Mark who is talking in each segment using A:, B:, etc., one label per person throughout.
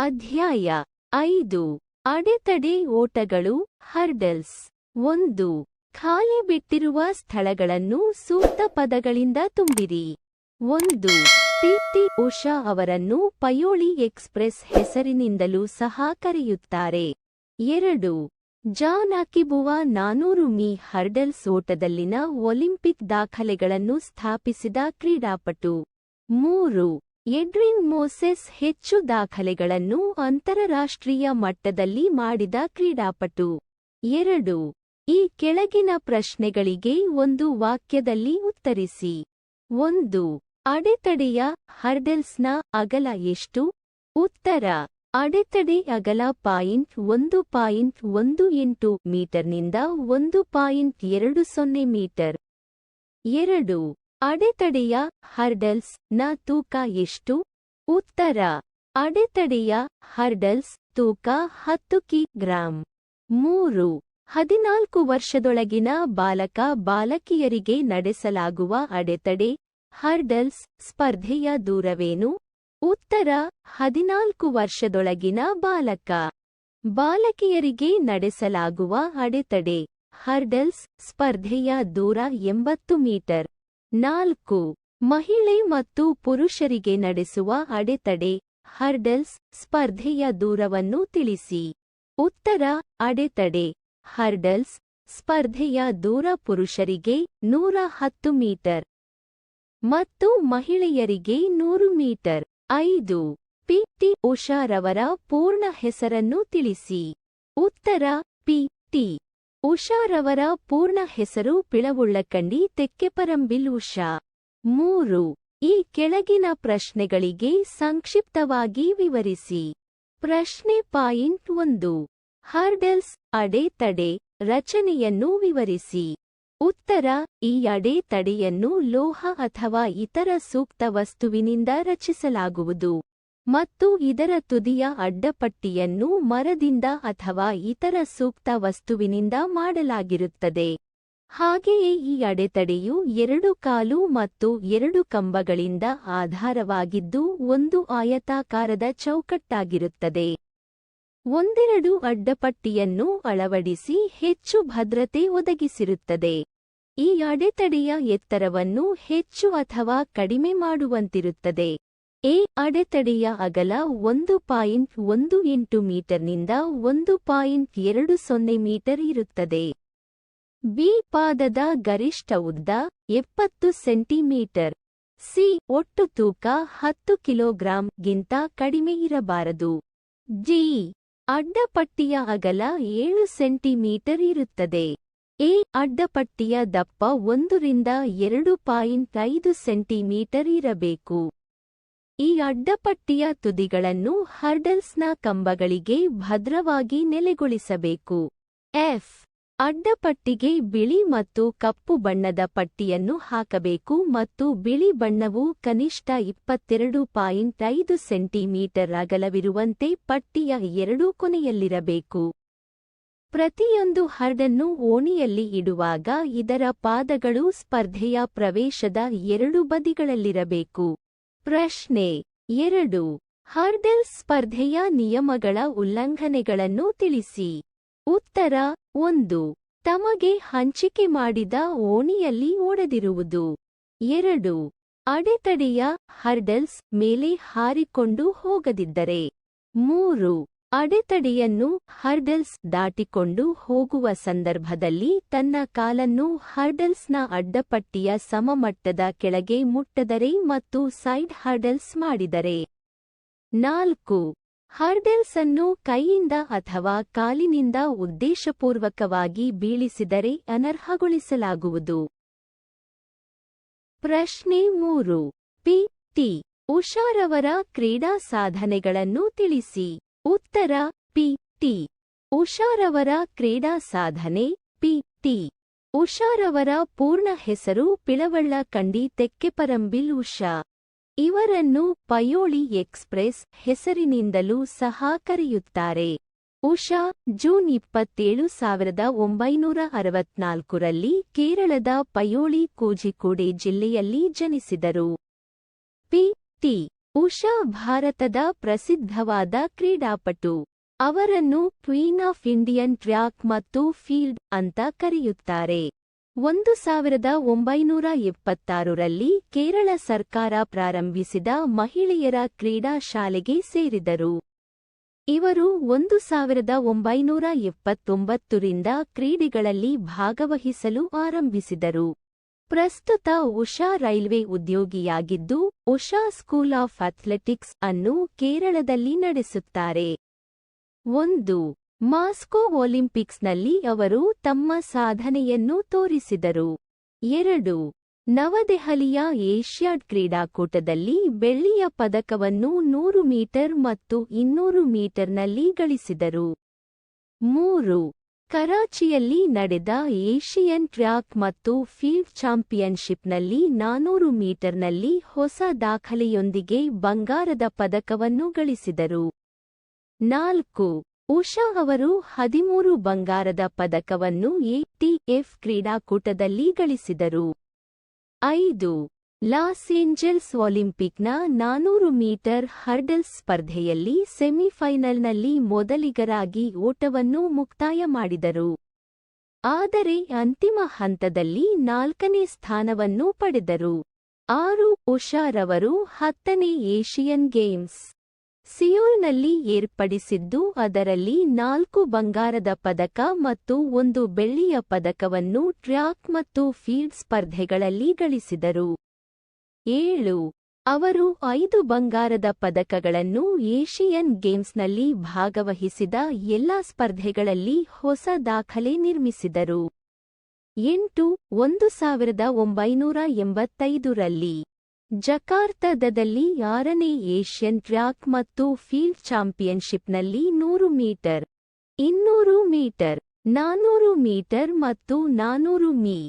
A: ಅಧ್ಯಾಯ ಐದು. ಅಡೆತಡೆ ಓಟಗಳು, ಹರ್ಡಲ್ಸ್. ಒಂದು. ಖಾಲಿ ಬಿಟ್ಟಿರುವ ಸ್ಥಳಗಳನ್ನು ಸೂಕ್ತ ಪದಗಳಿಂದ ತುಂಬಿರಿ. ಒಂದು. ಪಿಟಿ ಉಷಾ ಅವರನ್ನು ಪಯೋಳಿ ಎಕ್ಸ್‌ಪ್ರೆಸ್ ಹೆಸರಿನಿಂದಲೂ ಸಹ ಕರೆಯುತ್ತಾರೆ. ಎರಡು. ಜಾನಾಕಿಬುವ ನಾನೂರು ಮೀ ಹರ್ಡಲ್ಸ್ ಓಟದಲ್ಲಿನ ಒಲಿಂಪಿಕ್ ದಾಖಲೆಗಳನ್ನು ಸ್ಥಾಪಿಸಿದ ಕ್ರೀಡಾಪಟು. ಮೂರು. ಎಡ್ರಿನ್ ಮೋಸೆಸ್ ಹೆಚ್ಚು ದಾಖಲೆಗಳನ್ನು ಅಂತರರಾಷ್ಟ್ರೀಯ ಮಟ್ಟದಲ್ಲಿ ಮಾಡಿದ ಕ್ರೀಡಾಪಟು. ಎರಡು, ಈ ಕೆಳಗಿನ ಪ್ರಶ್ನೆಗಳಿಗೆ ಒಂದು ವಾಕ್ಯದಲ್ಲಿ ಉತ್ತರಿಸಿ. ಒಂದು, ಅಡೆತಡೆಯ ಹರ್ಡೆಲ್ಸ್ನ ಅಗಲ ಎಷ್ಟು? ಉತ್ತರ, ಅಡೆತಡೆ ಅಗಲ ಪಾಯಿಂಟ್ ಒಂದು ಪಾಯಿಂಟ್ ಒಂದು ಎಂಟು ಮೀಟರ್ನಿಂದ ಒಂದು ಪಾಯಿಂಟ್ ಎರಡು ಸೊನ್ನೆ ಮೀಟರ್. ಎರಡು ಅಡೆತಡೆಯ ಹರ್ಡಲ್ಸ್ನ ತೂಕ ಎಷ್ಟು? ಉತ್ತರ, ಅಡೆತಡೆಯ ಹರ್ಡಲ್ಸ್ ತೂಕ ಹತ್ತು ಕಿಗ್ರಾಂ ಮೂರು, ಹದಿನಾಲ್ಕು ವರ್ಷದೊಳಗಿನ ಬಾಲಕ ಬಾಲಕಿಯರಿಗೆ ನಡೆಸಲಾಗುವ ಅಡೆತಡೆ, ಹರ್ಡಲ್ಸ್ ಸ್ಪರ್ಧೆಯ ದೂರವೇನು? ಉತ್ತರ, ಹದಿನಾಲ್ಕು ವರ್ಷದೊಳಗಿನ ಬಾಲಕ ಬಾಲಕಿಯರಿಗೆ ನಡೆಸಲಾಗುವ ಅಡೆತಡೆ, ಹರ್ಡಲ್ಸ್ ಸ್ಪರ್ಧೆಯ ದೂರ ಎಂಬತ್ತು ಮೀಟರ್. ನಾಲ್ಕು, ಮಹಿಳೆ ಮತ್ತು ಪುರುಷರಿಗೆ ನಡೆಸುವ ಅಡೆತಡೆ, ಹರ್ಡಲ್ಸ್ ಸ್ಪರ್ಧೆಯ ದೂರವನ್ನು ತಿಳಿಸಿ. ಉತ್ತರ, ಅಡೆತಡೆ, ಹರ್ಡಲ್ಸ್ ಸ್ಪರ್ಧೆಯ ದೂರ ಪುರುಷರಿಗೆ ನೂರ ಹತ್ತು ಮೀಟರ್ ಮತ್ತು ಮಹಿಳೆಯರಿಗೆ ನೂರು ಮೀಟರ್. ಐದು, ಪಿಟಿ ಉಷಾರವರ ಪೂರ್ಣ ಹೆಸರನ್ನು ತಿಳಿಸಿ. ಉತ್ತರ, ಪಿಟಿ ಉಷಾರವರ ಪೂರ್ಣ ಹೆಸರು ಪಿಳವುಳ್ಳಕಂಡಿ ತೆಕ್ಕೆಪರಂಬಿಲ್ ಉಷಾ. ಮೂರು. ಈ ಕೆಳಗಿನ ಪ್ರಶ್ನೆಗಳಿಗೆ ಸಂಕ್ಷಿಪ್ತವಾಗಿ ವಿವರಿಸಿ. ಪ್ರಶ್ನೆ ಪಾಯಿಂಟ್ ಒಂದು. ಹರ್ಡಲ್ಸ್ ಅಡೆತಡೆ ರಚನೆಯನ್ನು ವಿವರಿಸಿ. ಉತ್ತರ, ಈ ಅಡೆತಡೆಯನ್ನು ಲೋಹ ಅಥವಾ ಇತರ ಸೂಕ್ತ ವಸ್ತುವಿನಿಂದ ರಚಿಸಲಾಗುವುದು. ಮತ್ತು ಇದರ ತುದಿಯ ಅಡ್ಡಪಟ್ಟಿಯನ್ನು ಮರದಿಂದ ಅಥವಾ ಇತರ ಸೂಕ್ತ ವಸ್ತುವಿನಿಂದ ಮಾಡಲಾಗಿರುತ್ತದೆ. ಹಾಗೆಯೇ ಈ ಅಡೆತಡೆಯು ಎರಡು ಕಾಲು ಮತ್ತು ಎರಡು ಕಂಬಗಳಿಂದ ಆಧಾರವಾಗಿದ್ದು ಒಂದು ಆಯತಾಕಾರದ ಚೌಕಟ್ಟಾಗಿರುತ್ತದೆ. ಒಂದೆರಡು ಅಡ್ಡಪಟ್ಟಿಯನ್ನು ಅಳವಡಿಸಿ ಹೆಚ್ಚು ಭದ್ರತೆ ಒದಗಿಸಿರುತ್ತದೆ. ಈ ಅಡೆತಡೆಯ ಎತ್ತರವನ್ನು ಹೆಚ್ಚು ಅಥವಾ ಕಡಿಮೆ ಮಾಡುವಂತಿರುತ್ತದೆ. ಎ ಅಡೆತಡೆಯ ಅಗಲ ಒಂದು ಪಾಯಿಂಟ್ ಒಂದು ಎಂಟು ಮೀಟರ್ನಿಂದ ಒಂದು ಪಾಯಿಂಟ್ ಎರಡು ಸೊನ್ನೆ ಮೀಟರ್ ಇರುತ್ತದೆ. ಬಿ ಪಾದದ ಗರಿಷ್ಠ ಉದ್ದ ಎಪ್ಪತ್ತು ಸೆಂಟಿಮೀಟರ್. ಸಿ ಒಟ್ಟು ತೂಕ ಹತ್ತು ಕಿಲೋಗ್ರಾಂ ಗಿಂತ ಕಡಿಮೆ ಇರಬಾರದು. ಡಿ ಅಡ್ಡಪಟ್ಟಿಯ ಅಗಲ ಏಳು ಸೆಂಟಿಮೀಟರ್ ಇರುತ್ತದೆ. ಎ ಅಡ್ಡಪಟ್ಟಿಯ ದಪ್ಪ ಒಂದರಿಂದ ಎರಡು ಪಾಯಿಂಟ್ ಐದು ಸೆಂಟಿಮೀಟರ್ ಇರಬೇಕು. ಈ ಅಡ್ಡಪಟ್ಟಿಯ ತುದಿಗಳನ್ನು ಹರ್ಡಲ್ಸ್ನ ಕಂಬಗಳಿಗೆ ಭದ್ರವಾಗಿ ನೆಲೆಗೊಳಿಸಬೇಕು. ಎಫ್. ಅಡ್ಡಪಟ್ಟಿಗೆ ಬಿಳಿ ಮತ್ತು ಕಪ್ಪು ಬಣ್ಣದ ಪಟ್ಟಿಯನ್ನು ಹಾಕಬೇಕು ಮತ್ತು ಬಿಳಿ ಬಣ್ಣವು ಕನಿಷ್ಠ ಇಪ್ಪತ್ತೆರಡು ಪಾಯಿಂಟ್ ಐದು ಸೆಂಟಿಮೀಟರ್ ಅಗಲವಿರುವಂತೆ ಪಟ್ಟಿಯ ಎರಡೂ ಕೊನೆಯಲ್ಲಿರಬೇಕು. ಪ್ರತಿಯೊಂದು ಹರ್ಡನ್ನು ಓಣಿಯಲ್ಲಿ ಇಡುವಾಗ ಇದರ ಪಾದಗಳು ಸ್ಪರ್ಧೆಯ ಪ್ರವೇಶದ ಎರಡು ಬದಿಗಳಲ್ಲಿರಬೇಕು. ಪ್ರಶ್ನೆ ಎರಡು. ಹರ್ಡಲ್ಸ್ ಸ್ಪರ್ಧೆಯ ನಿಯಮಗಳ ಉಲ್ಲಂಘನೆಗಳನ್ನು ತಿಳಿಸಿ. ಉತ್ತರ ಒಂದು. ತಮಗೆ ಹಂಚಿಕೆ ಮಾಡಿದ ಓಣಿಯಲ್ಲಿ ಓಡದಿರುವುದು. ಎರಡು. ಅಡೆತಡೆಯ ಹರ್ಡಲ್ಸ್ ಮೇಲೆ ಹಾರಿಕೊಂಡು ಹೋಗದಿದ್ದರೆ. ಮೂರು. ಅಡೆತಡೆಯನ್ನು ಹರ್ಡಲ್ಸ್ ದಾಟಿಕೊಂಡು ಹೋಗುವ ಸಂದರ್ಭದಲ್ಲಿ ತನ್ನ ಕಾಲನ್ನು ಹರ್ಡಲ್ಸ್ನ ಅಡ್ಡಪಟ್ಟಿಯ ಸಮಮಟ್ಟದ ಕೆಳಗೆ ಮುಟ್ಟದರೆ ಮತ್ತು ಸೈಡ್ ಹರ್ಡಲ್ಸ್ ಮಾಡಿದರೆ. ನಾಲ್ಕು. ಹರ್ಡಲ್ಸ್ ಅನ್ನು ಕೈಯಿಂದ ಅಥವಾ ಕಾಲಿನಿಂದ ಉದ್ದೇಶಪೂರ್ವಕವಾಗಿ ಬೀಳಿಸಿದರೆ ಅನರ್ಹಗೊಳಿಸಲಾಗುವುದು. ಪ್ರಶ್ನೆ ಮೂರು. ಪಿ. ಟಿ. ಉಷಾರವರ ಕ್ರೀಡಾ ಸಾಧನೆಗಳನ್ನು ತಿಳಿಸಿ. ಉತ್ತರ, ಪಿ, ಟಿ. ಉಷಾರವರ ಕ್ರೀಡಾ ಸಾಧನೆ, ಪಿ, ಟಿ. ಉಷಾರವರ ಪೂರ್ಣ ಹೆಸರು ಪಿಳವಳ್ಳ ಕಂಡಿ ತೆಕ್ಕೆಪರಂಬಿಲ್ ಉಷಾ. ಇವರನ್ನು ಪಯೋಳಿ ಎಕ್ಸ್‌ಪ್ರೆಸ್ ಹೆಸರಿನಿಂದಲೂ ಸಹ ಕರೆಯುತ್ತಾರೆ. ಉಷಾ, ಜೂನ್ ಇಪ್ಪತ್ತೇಳು ಸಾವಿರದ ಒಂಬೈನೂರ ಅರವತ್ನಾಲ್ಕರಲ್ಲಿ ಕೇರಳದ ಪಯೋಳಿ ಕೋಜಿಕೋಡೆ ಜಿಲ್ಲೆಯಲ್ಲಿ ಜನಿಸಿದರು. P, T. ಉಷಾ ಭಾರತದ ಪ್ರಸಿದ್ಧವಾದ ಕ್ರೀಡಾಪಟು. ಅವರನ್ನು ಕ್ವೀನ್ ಆಫ್ ಇಂಡಿಯನ್ ಟ್ರ್ಯಾಕ್ ಮತ್ತು ಫೀಲ್ಡ್ ಅಂತ ಕರೆಯುತ್ತಾರೆ. ಒಂದು ಸಾವಿರದ ಒಂಬೈನೂರ ಎಪ್ಪತ್ತಾರರಲ್ಲಿ ಕೇರಳ ಸರ್ಕಾರ ಪ್ರಾರಂಭಿಸಿದ ಮಹಿಳೆಯರ ಕ್ರೀಡಾ ಶಾಲೆಗೆ ಸೇರಿದರು. ಇವರು ಒಂದು ಸಾವಿರದ ಒಂಬೈನೂರ ಎಪ್ಪತ್ತೊಂಬತ್ತರಿಂದ ಕ್ರೀಡೆಗಳಲ್ಲಿ ಭಾಗವಹಿಸಲು ಆರಂಭಿಸಿದರು. ಪ್ರಸ್ತುತ ಉಷಾ ರೈಲ್ವೆ ಉದ್ಯೋಗಿಯಾಗಿದ್ದು, ಉಷಾ ಸ್ಕೂಲ್ ಆಫ್ ಅಥ್ಲೆಟಿಕ್ಸ್ ಅನ್ನು ಕೇರಳದಲ್ಲಿ ನಡೆಸುತ್ತಾರೆ. ಒಂದು, ಮಾಸ್ಕೋ ಒಲಿಂಪಿಕ್ಸ್ನಲ್ಲಿ ಅವರು ತಮ್ಮ ಸಾಧನೆಯನ್ನು ತೋರಿಸಿದರು. ಎರಡು, ನವದೆಹಲಿಯ ಏಷ್ಯಾಡ್ ಕ್ರೀಡಾಕೂಟದಲ್ಲಿ ಬೆಳ್ಳಿಯ ಪದಕವನ್ನು ನೂರು ಮೀಟರ್ ಮತ್ತು ಇನ್ನೂರು ಮೀಟರ್ನಲ್ಲಿ ಗಳಿಸಿದರು. ಮೂರು ಕರಾಚಿಯಲ್ಲಿ ನಡೆದ ಏಷಿಯನ್ ಟ್ರ್ಯಾಕ್ ಮತ್ತು ಫೀಲ್ಡ್ ಚಾಂಪಿಯನ್ಶಿಪ್ನಲ್ಲಿ ನಾನೂರು ಮೀಟರ್ನಲ್ಲಿ ಹೊಸ ದಾಖಲೆಯೊಂದಿಗೆ ಬಂಗಾರದ ಪದಕವನ್ನು ಗಳಿಸಿದರು. ನಾಲ್ಕು, ಉಷಾ ಅವರು ಹದಿಮೂರು ಬಂಗಾರದ ಪದಕವನ್ನು ಎಟಿಎಫ್ ಕ್ರೀಡಾಕೂಟದಲ್ಲಿ ಗಳಿಸಿದರು. ಐದು ಲಾಸ್ ಏಂಜಲ್ಸ್ ಒಲಿಂಪಿಕ್ನ ನಾನೂರು ಮೀಟರ್ ಹರ್ಡಲ್ಸ್ ಸ್ಪರ್ಧೆಯಲ್ಲಿ ಸೆಮಿಫೈನಲ್ನಲ್ಲಿ ಮೊದಲಿಗರಾಗಿ ಓಟವನ್ನು ಮುಕ್ತಾಯ ಮಾಡಿದರು. ಆದರೆ ಅಂತಿಮ ಹಂತದಲ್ಲಿ ನಾಲ್ಕನೇ ಸ್ಥಾನವನ್ನು ಪಡೆದರು. ಆರು ಉಷಾರವರು ಹತ್ತನೇ ಏಷಿಯನ್ ಗೇಮ್ಸ್ ಸಿಯೋಲ್ನಲ್ಲಿ ಏರ್ಪಡಿಸಿದ್ದು, ಅದರಲ್ಲಿ ನಾಲ್ಕು ಬಂಗಾರದ ಪದಕ ಮತ್ತು ಒಂದು ಬೆಳ್ಳಿಯ ಪದಕವನ್ನು ಟ್ರ್ಯಾಕ್ ಮತ್ತು ಫೀಲ್ಡ್ ಸ್ಪರ್ಧೆಗಳಲ್ಲಿ ಗಳಿಸಿದರು. ಏಳು. ಅವರು ಐದು ಬಂಗಾರದ ಪದಕಗಳನ್ನು ಏಷಿಯನ್ ಗೇಮ್ಸ್ನಲ್ಲಿ ಭಾಗವಹಿಸಿದ ಎಲ್ಲಾ ಸ್ಪರ್ಧೆಗಳಲ್ಲಿ ಹೊಸ ದಾಖಲೆ ನಿರ್ಮಿಸಿದರು. ಎಂಟು, ಒಂದು ಸಾವಿರದ ಒಂಬೈನೂರ ಎಂಬತ್ತೈದರಲ್ಲಿ ಜಕಾರ್ತದಲ್ಲಿ ಆರನೇ ಏಷ್ಯನ್ ಟ್ರ್ಯಾಕ್ ಮತ್ತು ಫೀಲ್ಡ್ ಚಾಂಪಿಯನ್ಶಿಪ್ನಲ್ಲಿ ನೂರು ಮೀಟರ್, ಇನ್ನೂರು ಮೀಟರ್, ನಾನೂರು ಮೀಟರ್ ಮತ್ತು ನಾನೂರು ಮೀ.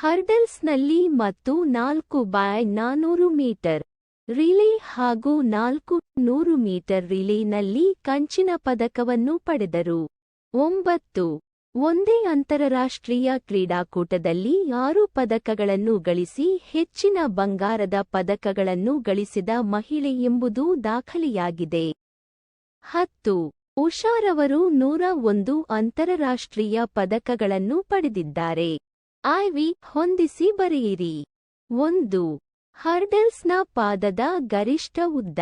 A: ಹರ್ಡಲ್ಸ್ನಲ್ಲಿ ಮತ್ತು ನಾಲ್ಕು ಬೈ ನಾನೂರು ಮೀಟರ್ ರಿಲೇ ಹಾಗೂ ನಾಲ್ಕು ನೂರು ಮೀಟರ್ ರಿಲೇನಲ್ಲಿ ಕಂಚಿನ ಪದಕವನ್ನು ಪಡೆದರು. ಒಂಬತ್ತು ಒಂದೇ ಅಂತಾರಾಷ್ಟ್ರೀಯ ಕ್ರೀಡಾಕೂಟದಲ್ಲಿ ಆರು ಪದಕಗಳನ್ನು ಗಳಿಸಿ ಹೆಚ್ಚಿನ ಬಂಗಾರದ ಪದಕಗಳನ್ನು ಗಳಿಸಿದ ಮಹಿಳೆ ಎಂಬುದು ದಾಖಲೆಯಾಗಿದೆ. ಹತ್ತು ಉಷಾರವರು ನೂರ ಒಂದು ಅಂತಾರಾಷ್ಟ್ರೀಯ ಪದಕಗಳನ್ನು ಪಡೆದಿದ್ದಾರೆ. ಐವಿ ಹೊಂದಿಸಿ ಬರೆಯಿರಿ. ಒಂದು. ಹರ್ಡಲ್ಸ್ನ ಪಾದದ ಗರಿಷ್ಠ ಉದ್ದ.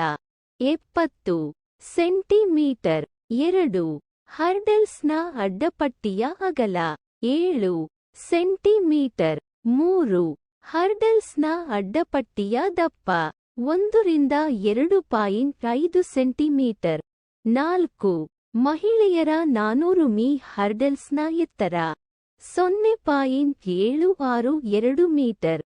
A: ಎಪ್ಪತ್ತು. ಸೆಂಟಿಮೀಟರ್. ಎರಡು. ಹರ್ಡಲ್ಸ್ನ ಅಡ್ಡಪಟ್ಟಿಯ ಅಗಲ. ಏಳು. ಸೆಂಟಿಮೀಟರ್. ಮೂರು. ಹರ್ಡಲ್ಸ್ನ ಅಡ್ಡಪಟ್ಟಿಯ ದಪ್ಪ. ಒಂದರಿಂದ ಎರಡು ಪಾಯಿಂಟ್ ಐದು ಸೆಂಟಿಮೀಟರ್. ನಾಲ್ಕು. ಮಹಿಳೆಯರ ನಾನೂರು ಮೀ ಹರ್ಡಲ್ಸ್ನ ಎತ್ತರ. ಸೊನ್ನೆ ಪಾಯಿಂಟ್ ಏಳು ಆರು ಎರಡು ಮೀಟರ್